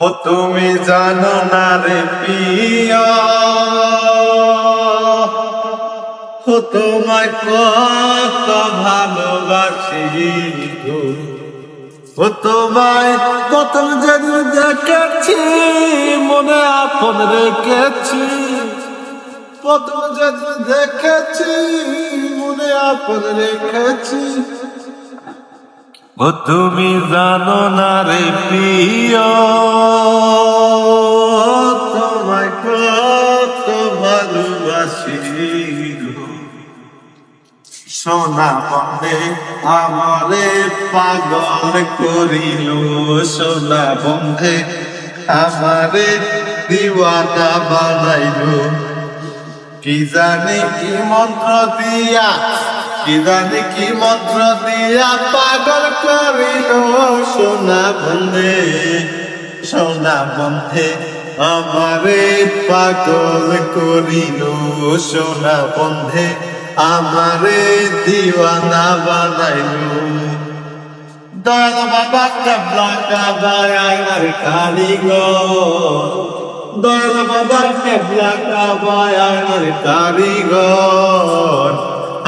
ও তুমি জানো না রে পিয়া তোমায় কত ভালোবাসি ও তোমায় প্রথম যেদিন দেখেছি, মনে আপন রেখেছি। প্রথম যেদিন দেখেছি, মনে আপন রেখেছি। ও তুমি জানো না রে প্রিয়। সোনা বন্ধে আমারে পাগল করিল সোনা বন্ধে। আমারে দিওয়ানা বানাইল। কি জানি কি মন্ত্র দিয়া, কি জানি কি মন্ত্র দিয়া পাগল করিল সোনা বন্ধে। সোনা বন্ধে আমারে পাগল করিল সোনা বন্ধে। আমারে দিওয়ানা বানাইল। দয়াল বাবা কাবলা কাবায়ার কারিগর দয়াল বাবা কেবলা কাবায়ার কারিগর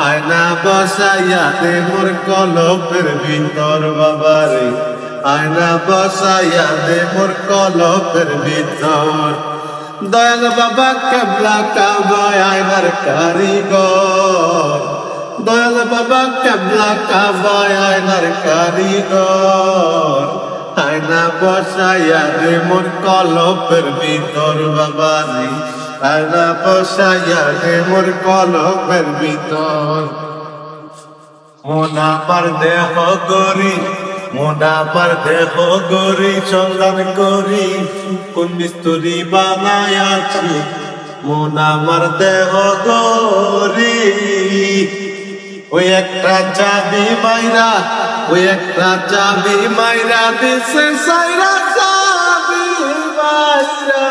আয়না বসাইয়াতে মোর কলপের ভিতর বাবারে। আয়না বসাইয়াতে মোর কলপের ভিতর। দয়াল বাবা কেবলা কাবায়ার কারিগর। দয়াল বাবা কেবলা কাবায়ার কারিগর। আয়না বসাইয়া রে মোর কলপের ভিতর বাবা রে আয়না বসাইয়া রে মোর কলপের ভিতর। মোনা পার দেহ গরি মোনা পার দেহ গরি সন্ধান করি, কোন মিস্তুরি বানায়াছি মোনা মার দেহ গরি ওই একটা চাবি মাইরা, ওই একটা চাবি মাইরা দিছে, সাইরা চাবি মাইরা।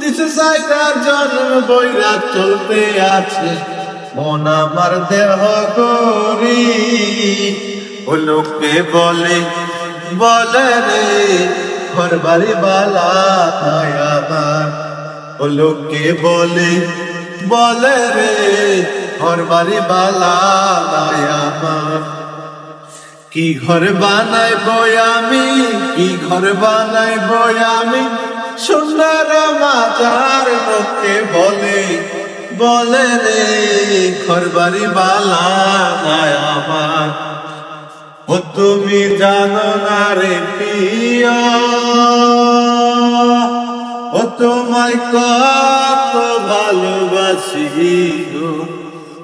দিছে সাইরা, জন্ম বইরা চলতে আছে। মন আমার দেহ গরি লোকে বলে বলে রে, ঘর বাড়ি বালা ও লোকে বলে বলে রে, ঘর বাড়ি বালা কি ঘর বানাই বই আমি, কি ঘর বানাই বই আমি? সুন্দর মাজার লোকে বলে বলে রে, ঘর বাড়ি বালা আমার ও তুমি জানো না রে পিয়া ও তোমায় কত ভালোবাসি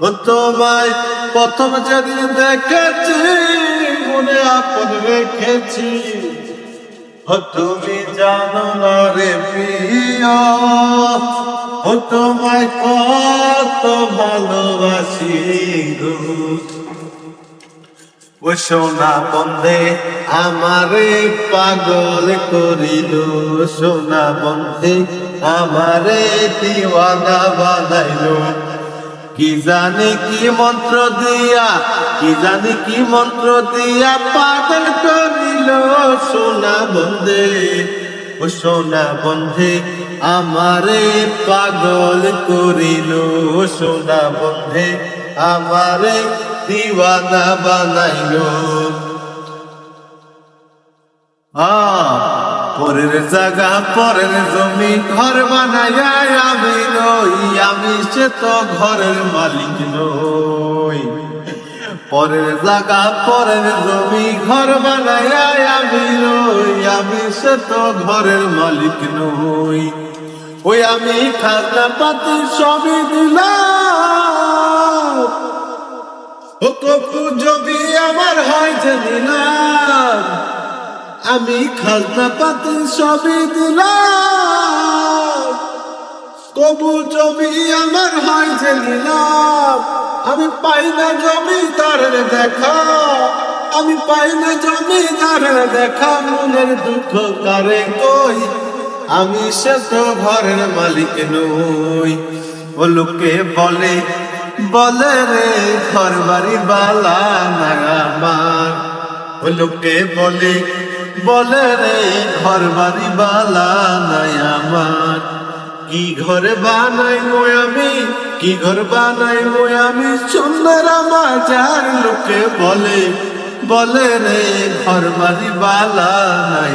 ও তোমায় প্রথম যেদিন দেখেছি, মনে আপন রেখেছি। ও তুমি জানো না রে প্রিয়। ও তোমায় কত ভালোবাসি গো। সোনা বন্ধে আমারে পাগল করিল। সোনা বন্ধে আমারে দিওয়ানা বানাইল। কি জানি কি মন্ত্র দিয়া, কি জানি কি মন্ত্র দিয়া পাগল করিল। সোনা বন্ধে ও সোনা বন্ধে আমারে পাগল করিল। সোনা বন্ধে আমারে দিওয়ানা বানাইল। পরের জায়গা, পরের জমি ঘর বানাইয়া আমি নই আমি সে তো ঘরের মালিক নই। পরের জায়গা, পরের জমি ঘর বানাইয়া আমি নই আমি সে তো ঘরের মালিক নই। ওই আমি খাজনা পাতি সবই দিলাম। কপু যদি আমার হয় যে দিলাম আমি খাজনা পাতি সবই দিলাম। কবু জমি আমার হয় যে নিলাম আমি পাই না জমি তারের দেখা। আমি পাই না জমি তারের দেখা। মনের দুঃখ কারে কই? আমি সে তো ঘরের মালিক নই। ও লোকে বলে বলে রে ঘর বাড়ি বালা আমার। লোকে বলে বলে রে ঘর বাড়ি বালা নাই আমার। কি ঘর বানাই মই আমি, কি ঘর বানাই মই আমি সুন্দর আমার লোকে বলে বলে রে ঘর বাড়ি বালা নাই